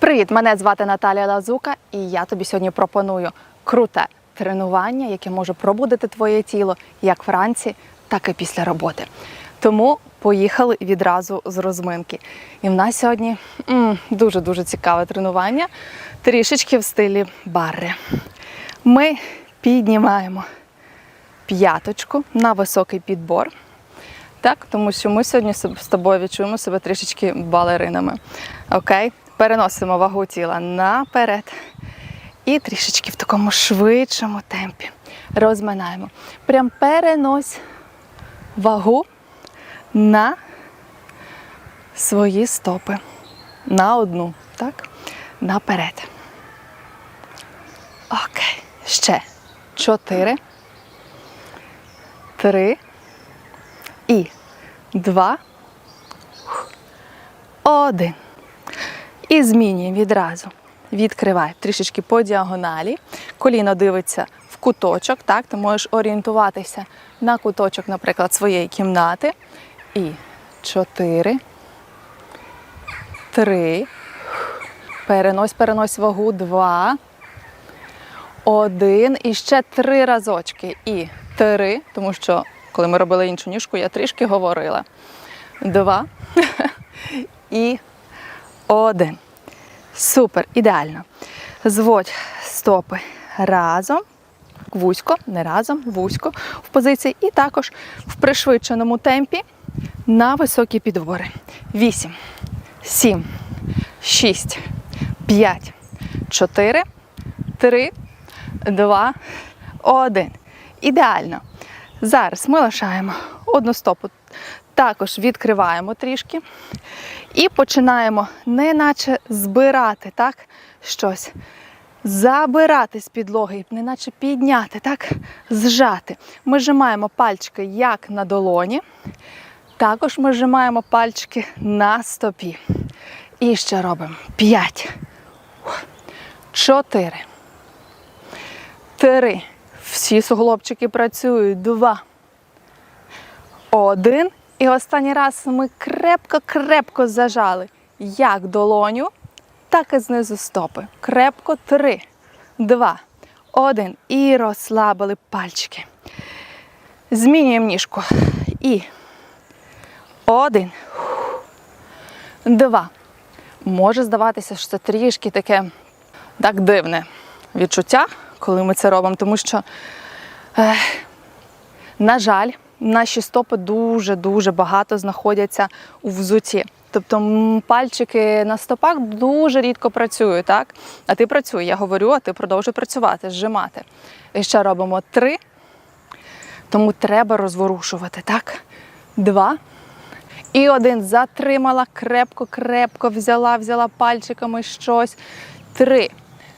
Привіт! Мене звати Наталія Лазука, і я тобі сьогодні пропоную круте тренування, яке може пробудити твоє тіло як вранці, так і після роботи. Тому поїхали відразу з розминки. І в нас сьогодні дуже-дуже цікаве тренування, трішечки в стилі барри. Ми піднімаємо п'яточку на високий підбор. Так, тому що ми сьогодні з тобою відчуємо себе трішечки балеринами. Окей? Переносимо вагу тіла наперед. І трішечки в такому швидшому темпі розминаємо. Прям перенось вагу на свої стопи. На одну. Так? Наперед. Окей. Ще. Чотири. Три. І два. Один. І змінюємо відразу. Відкривай трішечки по діагоналі. Коліно дивиться в куточок. Так, ти можеш орієнтуватися на куточок, наприклад, своєї кімнати. І чотири. Три. Перенось, перенось вагу. Два. Один. І ще три разочки. І три. Тому що, коли ми робили іншу ніжку, я трішки говорила. Два. І один. Супер, ідеально. Зводь стопи разом, вузько, не разом, вузько в позиції. І також в пришвидшеному темпі на високі підбори. Вісім, сім, шість, п'ять, чотири, три, два, один. Ідеально. Зараз ми лишаємо одну стопу. Також відкриваємо трішки і починаємо неначе збирати так, щось. Забирати з підлоги, неначе підняти, так, зжати. Ми зжимаємо пальчики як на долоні, також ми зжимаємо пальчики на стопі. І ще робимо 5, 4, 3. Всі суглобчики працюють. 2, один. І останній раз ми крепко-крепко зажали як долоню, так і знизу стопи. Крепко три, два, один. І розслабили пальчики. Змінюємо ніжку. І один, два. Може здаватися, що це трішки таке так дивне відчуття, коли ми це робимо, тому що, е, на жаль, наші стопи дуже-дуже багато знаходяться у взуті. Тобто пальчики на стопах дуже рідко працюють, так? А ти працюй, я говорю, а ти продовжуй працювати, зжимати. І ще робимо три. Тому треба розворушувати, так? Два. І один затримала, крепко-крепко взяла, взяла пальчиками щось. Три,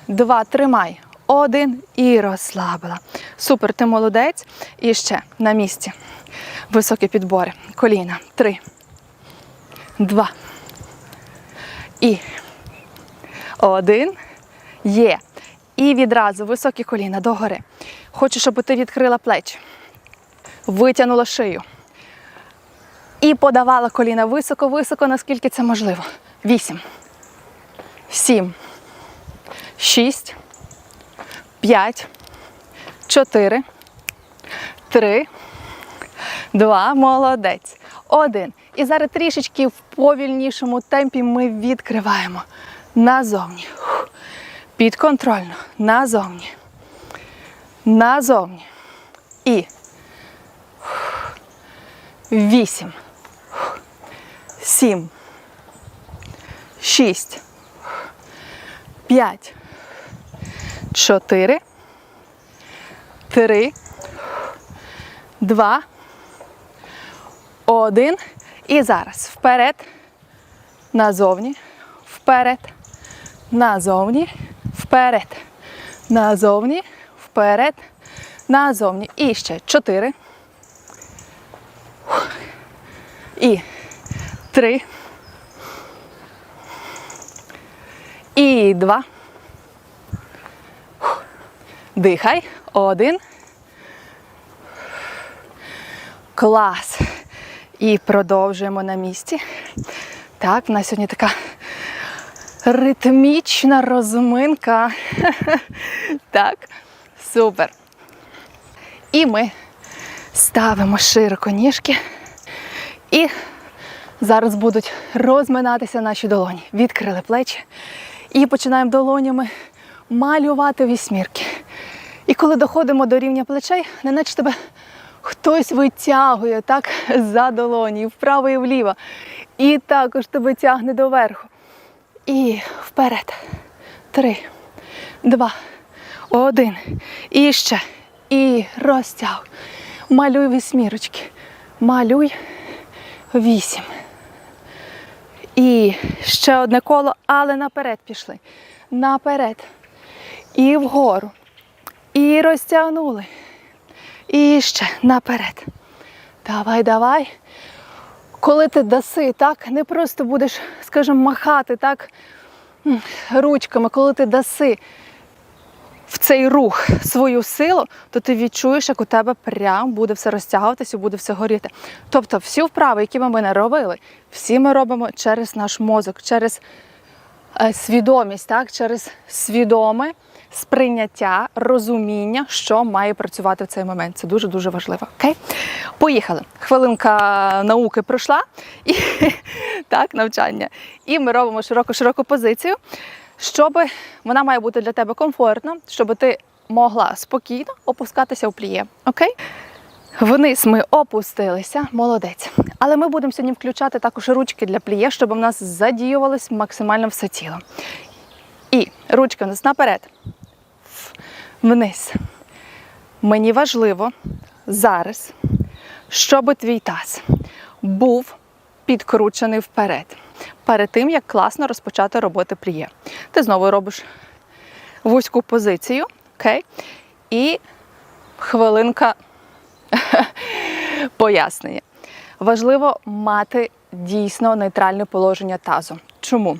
два, тримай. Один і розслабила. Супер, ти молодець. І ще на місці. Високі підбори. Коліна. Три. Два. І один. Є. І відразу високі коліна догори. Хочу, щоб ти відкрила плечі. Витягнула шию. І подавала коліна високо-високо, наскільки це можливо. Вісім. Сім. Шість. П'ять. Чотири. Три. Два. Молодець. Один. І зараз трішечки в повільнішому темпі ми відкриваємо. Назовні. Підконтрольно. Назовні. Назовні. І. Вісім. Сім. Шість. П'ять. Чотири. Три. Два. Один. І зараз вперед. Назовні. Вперед. Назовні. Вперед. Назовні. Вперед. Назовні. І ще чотири. І три. І два. Дихай. Один. Клас. І продовжуємо на місці. Так, в нас сьогодні така Ритмічна розминка. Так, супер. І ми ставимо широко ніжки. І зараз будуть розминатися наші долоні. Відкрили плечі. І починаємо долонями малювати вісьмірки. І коли доходимо до рівня плечей, неначе тебе хтось витягує так за долоні, вправо і вліво. І також тебе тягне доверху. І вперед. Три, два, один. І ще. І розтяг. Малюй вісьмірочки. Малюй вісім. І ще одне коло, але наперед пішли. Наперед. І вгору. І розтягнули. І ще наперед. Давай, давай. Коли ти даси, так, не просто будеш, скажімо, махати так ручками, коли ти даси в цей рух свою силу, то ти відчуєш, як у тебе прям буде все розтягуватися, буде все горіти. Тобто всі вправи, які ми не робили, всі ми робимо через наш мозок, через е, свідомість, так, через свідоме сприйняття, розуміння, що має працювати в цей момент. Це дуже дуже важливо. Окей? Поїхали. Хвилинка науки пройшла і так, навчання. І ми робимо широку-широку позицію, щоб вона має бути для тебе комфортна, щоб ти могла спокійно опускатися в пліє. Окей? Вниз ми опустилися, молодець. Але ми будемо сьогодні включати також ручки для пліє, щоб у нас задіювалось максимально все тіло. І ручки у нас наперед, вниз. Мені важливо зараз, щоб твій таз був підкручений вперед. Перед тим, як класно розпочати робити пліє. Ти знову робиш вузьку позицію, окей? І хвилинка пояснення. Важливо мати дійсно нейтральне положення тазу. Чому?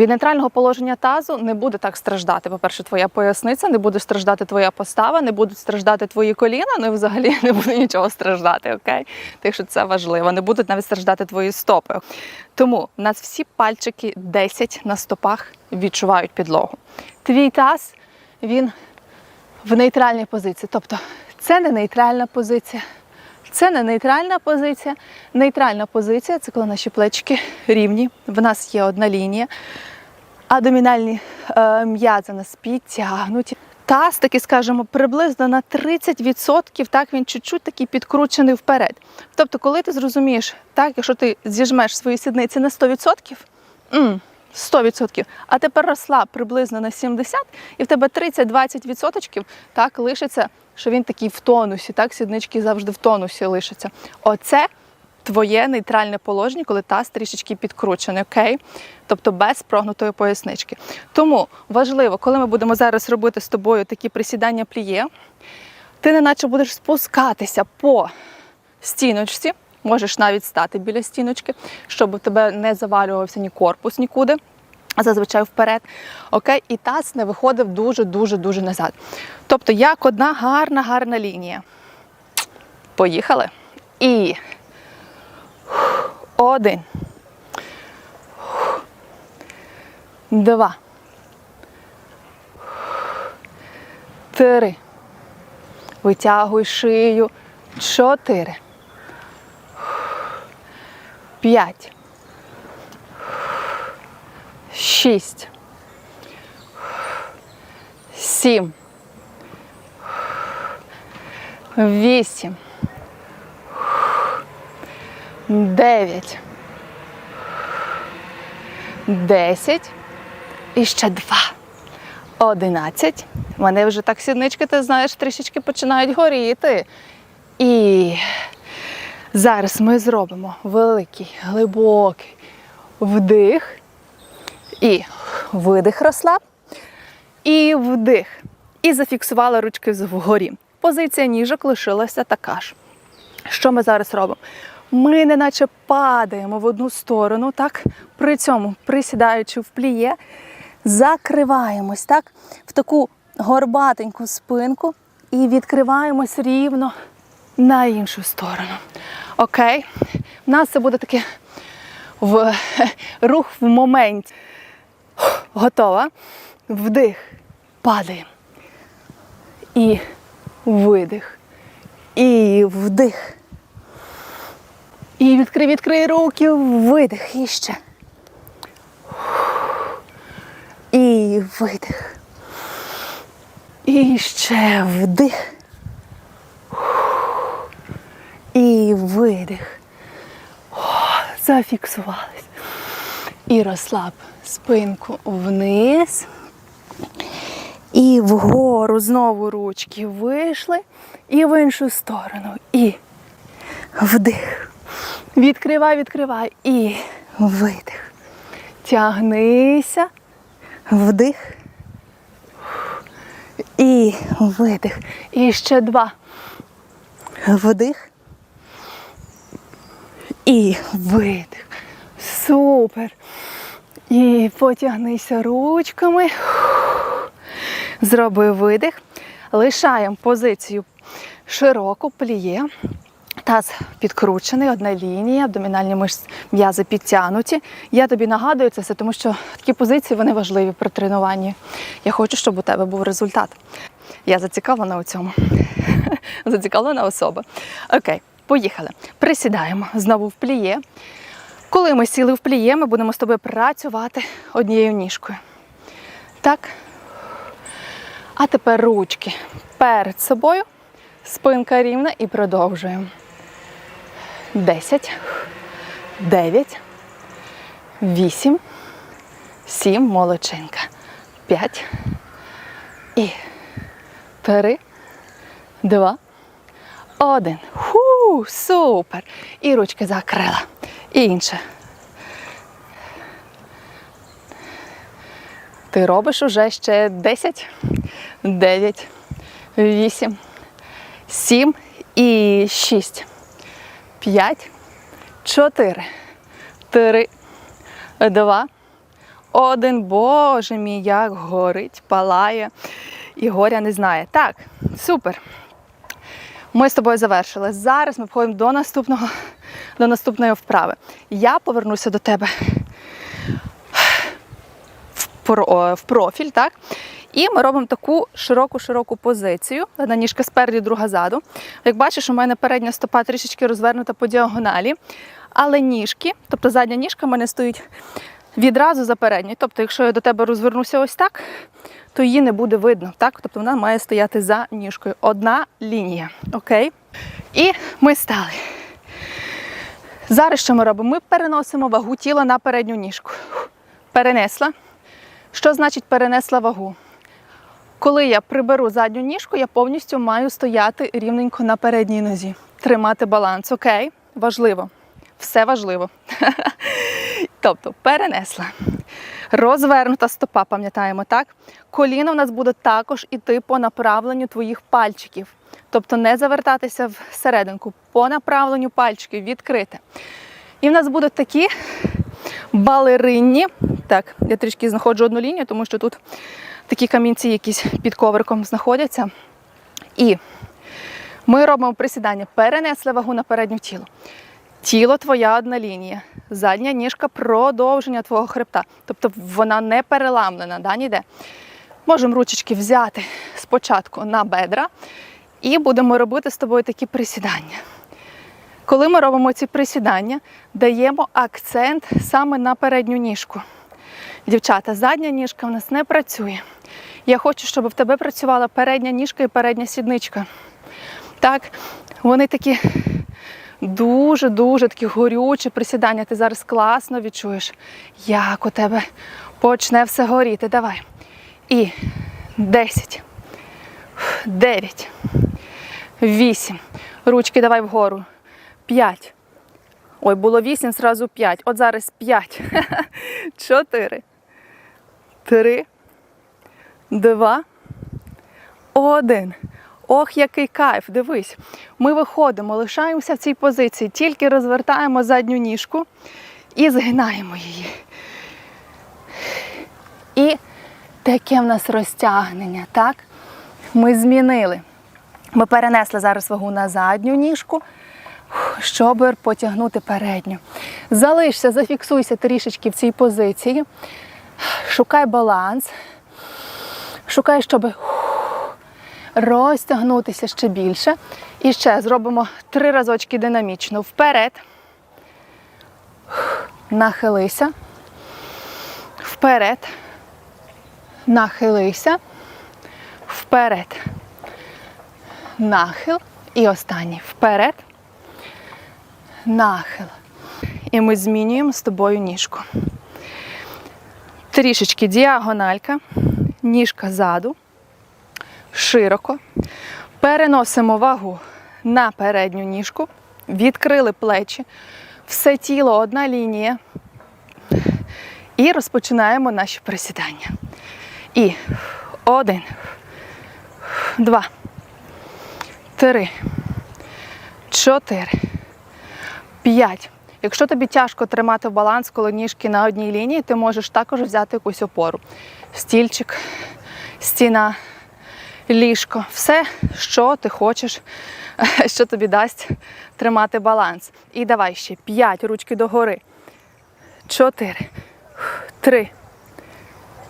Від нейтрального положення тазу не буде так страждати. По-перше, твоя поясниця, не буде страждати твоя постава, не будуть страждати твої коліна, ну і взагалі не буде нічого страждати, окей? Так що це важливо. Не будуть навіть страждати твої стопи. Тому в нас всі пальчики 10 на стопах відчувають підлогу. Твій таз, він в нейтральній позиції. Тобто це не нейтральна позиція. Це не нейтральна позиція. Нейтральна позиція це коли наші плечики рівні. В нас є одна лінія. Абдомінальні е, м'язи нас підтягнуті. Таз, таки, скажімо, приблизно на 30%, так він чуть-чуть такий підкручений вперед. Тобто, коли ти зрозумієш, так, якщо ти зіжмеш свої сідниці на 100%, м, 100%, а тепер росла приблизно на 70%, і в тебе 30-20% так лишиться, що він такий в тонусі, так, сіднички завжди в тонусі лишаться. Оце твоє нейтральне положення, коли таз трішечки підкручений, окей? Тобто без прогнутої пояснички. Тому важливо, коли ми будемо зараз робити з тобою такі присідання пліє, ти неначе будеш спускатися по стіночці, можеш навіть стати біля стіночки, щоб у тебе не завалювався ні корпус нікуди. Зазвичай вперед. Окей, і таз не виходив дуже-дуже дуже назад. Тобто, як одна гарна, гарна лінія. Поїхали. І один. Два. Три. Витягуй шию. Чотири. П'ять. Шість. Сім. Вісім. Дев'ять. Десять. І ще два. Одинадцять. У мене вже так сіднички, ти знаєш, трішечки починають горіти. І зараз ми зробимо великий, глибокий вдих. І видих розслаб. І вдих. І зафіксувала ручки вгорі. Позиція ніжок лишилася така ж. Що ми зараз робимо? Ми неначе падаємо в одну сторону, так? При цьому, присідаючи в пліє, закриваємось так? в таку горбатеньку спинку і відкриваємось рівно на іншу сторону. Окей? У нас це буде таке в, рух в моменті. Готова. Вдих. Падаємо. І видих. І вдих. І відкрий, відкрий руки, видих. І ще. І видих. І ще вдих. І видих. Зафіксувались. І розслаб спинку вниз. І вгору знову ручки вийшли. І в іншу сторону. І вдих. Відкривай, відкривай. І видих. Тягнися. Вдих. І видих. І ще два. Вдих. І видих. Супер. І потягнися ручками. Зроби видих. Лишаємо позицію широку, пліє. Таз підкручений, одна лінія, абдомінальні м'язи підтягнуті. Я тобі нагадую це все, тому що такі позиції вони важливі при тренуванні. Я хочу, щоб у тебе був результат. Я зацікавлена у цьому. зацікавлена особа. Окей, поїхали. Присідаємо знову в пліє. Коли ми сіли в пліє, ми будемо з тобою працювати однією ніжкою. Так. А тепер ручки перед собою, спинка рівна і продовжуємо. 10, 9, 8, 7, молодчинка. 5 і 3, 2, 1. Ху, супер. І ручки закрила. І інше. Ти робиш уже ще 10, 9, 8, 7 і 6, 5, 4, 3, 2, 1. Боже мій, як горить, палає і горя не знає. Так, супер. Ми з тобою завершили. Зараз ми входимо до наступного, до наступної вправи. Я повернуся до тебе в, профіль, так? І ми робимо таку широку-широку позицію. Одна ніжка спереді, друга ззаду. Як бачиш, у мене передня стопа трішечки розвернута по діагоналі, але ніжки, тобто задня ніжка в мене стоїть відразу за передньою. Тобто, якщо я до тебе розвернуся ось так, то її не буде видно. Так? Тобто вона має стояти за ніжкою. Одна лінія. Окей? І ми стали. Зараз що ми робимо? Ми переносимо вагу тіла на передню ніжку. Перенесла. Що значить перенесла вагу? Коли я приберу задню ніжку, я повністю маю стояти рівненько на передній нозі. Тримати баланс. Окей? Важливо. Все важливо. Тобто перенесла. Розвернута стопа, пам'ятаємо, так? Коліно в нас буде також іти по направленню твоїх пальчиків. Тобто не завертатися всерединку, по направленню пальчиків відкрите. І в нас будуть такі балеринні. Так, я трішки знаходжу одну лінію, тому що тут такі камінці якісь під ковриком знаходяться. І ми робимо присідання, перенесли вагу на передню тіло. Тіло твоя одна лінія. Задня ніжка продовження твого хребта. Тобто вона не переламлена, да, ніде. Можемо ручечки взяти спочатку на бедра і будемо робити з тобою такі присідання. Коли ми робимо ці присідання, даємо акцент саме на передню ніжку. Дівчата, задня ніжка в нас не працює. Я хочу, щоб в тебе працювала передня ніжка і передня сідничка. Так, вони такі дуже-дуже такі горючі присідання. Ти зараз класно відчуєш, як у тебе почне все горіти. Давай. І 10, 9, 8. Ручки давай вгору. 5. Ой, було 8, зразу 5. От зараз 5. 4. 3. 2. 1. Ох, який кайф, дивись. Ми виходимо, лишаємося в цій позиції, тільки розвертаємо задню ніжку і згинаємо її. І таке в нас розтягнення, так? Ми змінили. Ми перенесли зараз вагу на задню ніжку, щоб потягнути передню. Залишся, зафіксуйся трішечки в цій позиції. Шукай баланс. Шукай, щоб розтягнутися ще більше. І ще зробимо три разочки динамічно. Вперед. Нахилися. Вперед. Нахилися. Вперед. Нахил. І останній. Вперед. Нахил. І ми змінюємо з тобою ніжку. Трішечки діагональка, ніжка ззаду, широко. Переносимо вагу на передню ніжку, відкрили плечі, все тіло одна лінія. І розпочинаємо наші присідання. І один, два, три, чотири, п'ять. Якщо тобі тяжко тримати баланс, коли ніжки на одній лінії, ти можеш також взяти якусь опору. Стільчик, стіна, ліжко, все, що ти хочеш, що тобі дасть тримати баланс. І давай ще п'ять ручки догори. Чотири, три,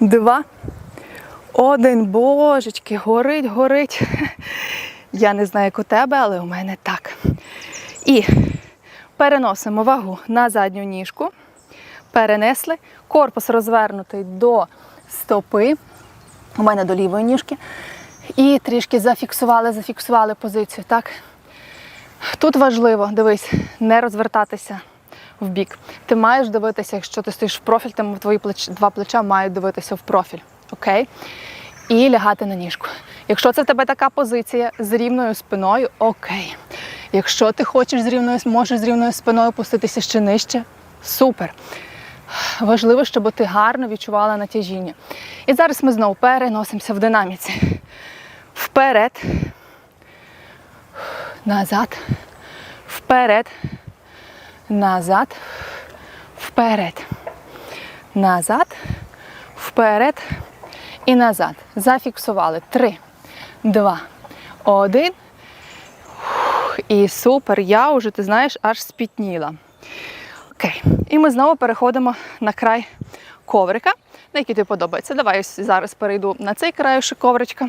два, один. Божечки, горить, горить. Я не знаю, як у тебе, але у мене так. І переносимо вагу на задню ніжку. Перенесли. Корпус розвернутий до стопи. У мене до лівої ніжки. І трішки зафіксували, зафіксували позицію. Так? Тут важливо, дивись, не розвертатися в бік. Ти маєш дивитися, якщо ти стоїш в профіль, то твої плеч, два плеча мають дивитися в профіль. Окей? І лягати на ніжку. Якщо це в тебе така позиція з рівною спиною, окей. Якщо ти хочеш з рівною, можеш з рівною спиною опуститися ще нижче, супер. Важливо, щоб ти гарно відчувала натяжіння. І зараз ми знову переносимося в динаміці. Вперед, назад, вперед, назад, вперед, назад, вперед і назад. Зафіксували. Три, два, один. І супер, я вже, ти знаєш, аж спітніла. Окей. І ми знову переходимо на край коврика, на який тобі подобається. Давай я зараз перейду на цей краюшок ковричка.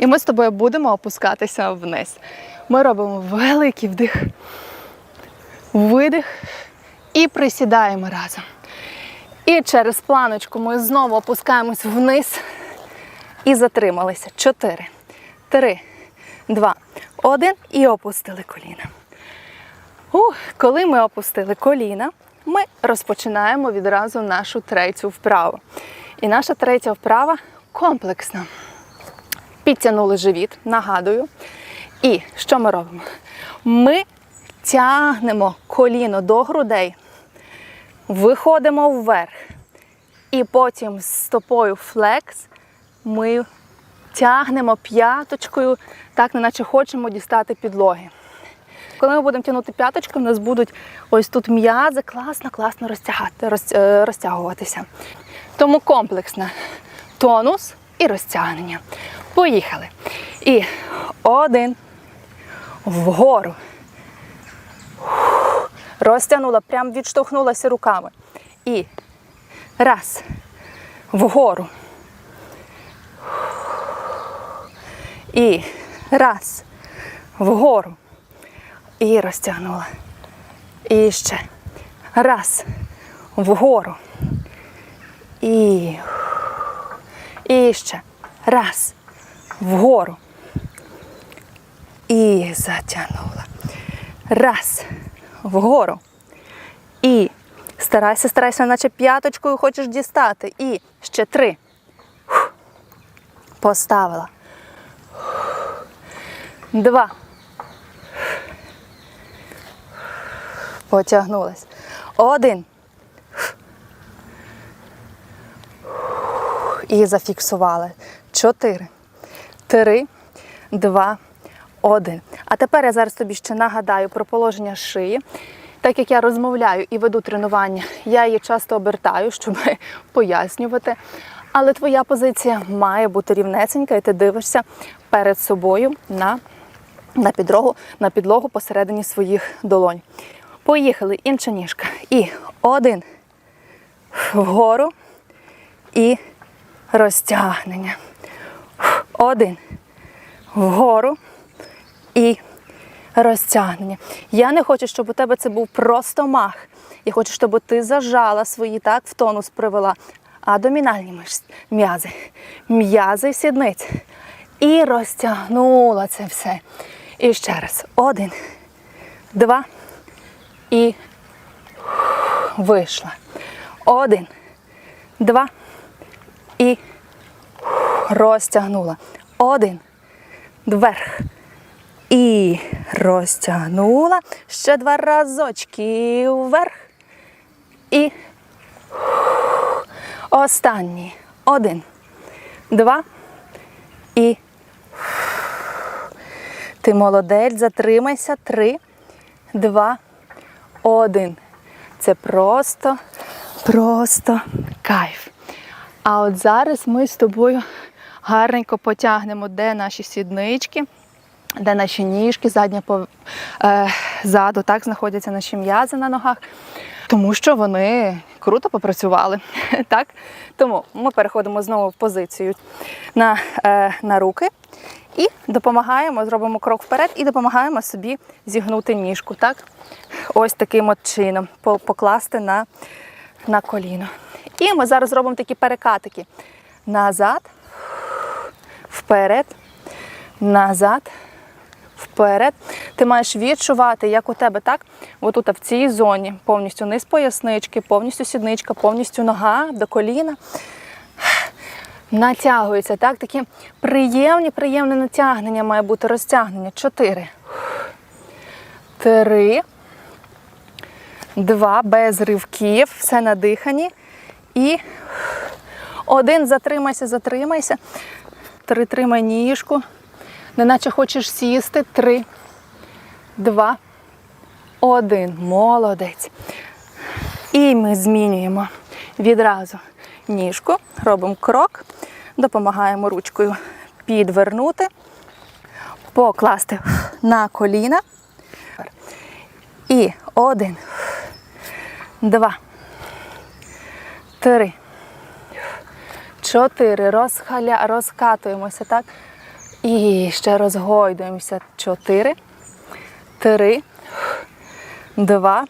І ми з тобою будемо опускатися вниз. Ми робимо великий вдих, видих і присідаємо разом. І через планочку ми знову опускаємось вниз і затрималися. Чотири, три, два, один. І опустили коліна. Ух, коли ми опустили коліна, ми розпочинаємо відразу нашу третю вправу. І наша третя вправа комплексна. Підтягнули живіт, нагадую. І що ми робимо? Ми тягнемо коліно до грудей, виходимо вверх. І потім з стопою флекс ми тягнемо п'яточкою, так неначе хочемо дістати підлоги. Коли ми будемо тягнути п'яточку, у нас будуть ось тут м'язи класно, класно розтягати, роз, е, розтягуватися. Тому комплексно тонус і розтягнення. Поїхали. І один. Вгору. Розтягнула, прям відштовхнулася руками. І раз. Вгору. І раз. Вгору. І розтягнула. І ще. Раз. Вгору. І. І ще. Раз. Вгору. І затягнула. Раз. Вгору. І. Старайся, старайся, наче п'яточкою хочеш дістати. І ще три. Поставила. Два. Потягнулась. Один. І зафіксували. Чотири. Три, два, один. А тепер я зараз тобі ще нагадаю про положення шиї. Так як я розмовляю і веду тренування, я її часто обертаю, щоб пояснювати. Але твоя позиція має бути рівнесенька, і ти дивишся перед собою на, на, підлогу, на підлогу посередині своїх долонь. Поїхали, інша ніжка. І один вгору, і розтягнення. Один. Вгору і розтягнення. Я не хочу, щоб у тебе це був просто мах. Я хочу, щоб ти зажала свої так в тонус привела. Абдомінальні мишці, м'язи, м'язи сідниць. І розтягнула це все. І ще раз. Один, два і вийшла. Один, два і розтягнула. Один, вверх. І розтягнула. Ще два разочки вверх. І останній. Один, два і ти молодець, затримайся. Три, два, один. Це просто, просто кайф. А от зараз ми з тобою гарненько потягнемо, де наші сіднички, де наші ніжки, задня пов... е, ззаду, так знаходяться наші м'язи на ногах, тому що вони круто попрацювали. так? Тому ми переходимо знову в позицію на, е, на руки і допомагаємо, зробимо крок вперед і допомагаємо собі зігнути ніжку. Так? Ось таким от чином покласти на, на коліно. І ми зараз зробимо такі перекатики. Назад, вперед, назад, вперед. Ти маєш відчувати, як у тебе так, отут в цій зоні, повністю низ пояснички, повністю сідничка, повністю нога до коліна. Натягується, так? Такі приємні, приємне натягнення має бути розтягнення. Чотири. Три. Два. Без ривків. Все на диханні. І один. Затримайся, затримайся. Три. Тримай ніжку. Неначе хочеш сісти. Три. Два. Один. Молодець. І ми змінюємо відразу ніжку, робимо крок, допомагаємо ручкою підвернути, покласти на коліна. І один, два, три, чотири. Розхаля, розкатуємося, так? І ще розгойдуємося. Чотири, три, два,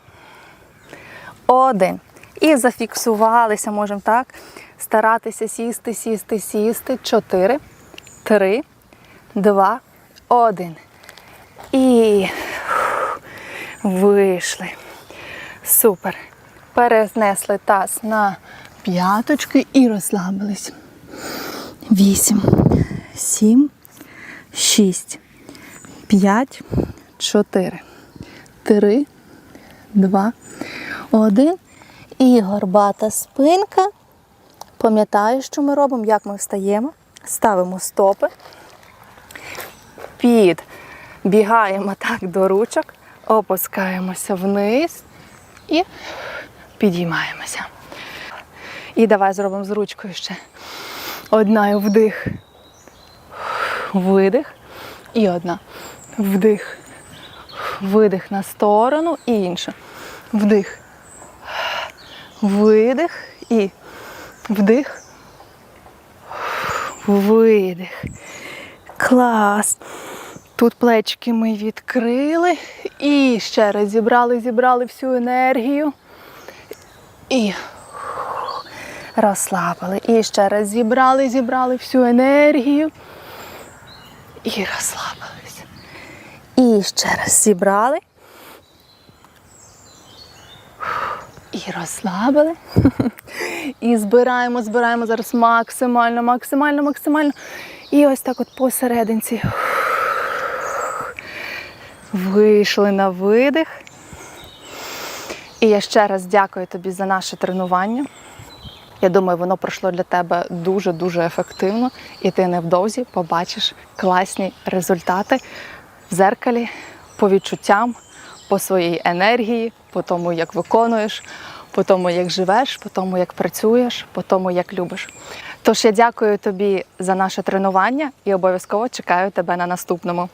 один. І зафіксувалися, можемо так. Старатися сісти, сісти, сісти. Чотири, три, два, один. І вийшли. Супер. Перенесли таз на п'яточки і розслабились. Вісім, сім, шість, п'ять, чотири, три, два, один. І горбата спинка. Пам'ятаю, що ми робимо, як ми встаємо. Ставимо стопи. Під. Бігаємо так до ручок, опускаємося вниз і підіймаємося. І давай зробимо з ручкою ще. Одна вдих, видих. І одна. Вдих. Видих на сторону і інша. Вдих. Видих і вдих. Видих. Клас. Тут плечики ми відкрили. І ще раз зібрали, зібрали всю енергію. І розслабили. І ще раз зібрали, зібрали всю енергію. І розслабилися. І ще раз зібрали. І розслабили. І збираємо, збираємо зараз максимально, максимально, максимально. І ось так от посерединці. Вийшли на видих. І я ще раз дякую тобі за наше тренування. Я думаю, воно пройшло для тебе дуже-дуже ефективно, і ти невдовзі побачиш класні результати в зеркалі по відчуттям, по своїй енергії, по тому, як виконуєш, по тому, як живеш, по тому, як працюєш, по тому, як любиш. Тож я дякую тобі за наше тренування і обов'язково чекаю тебе на наступному.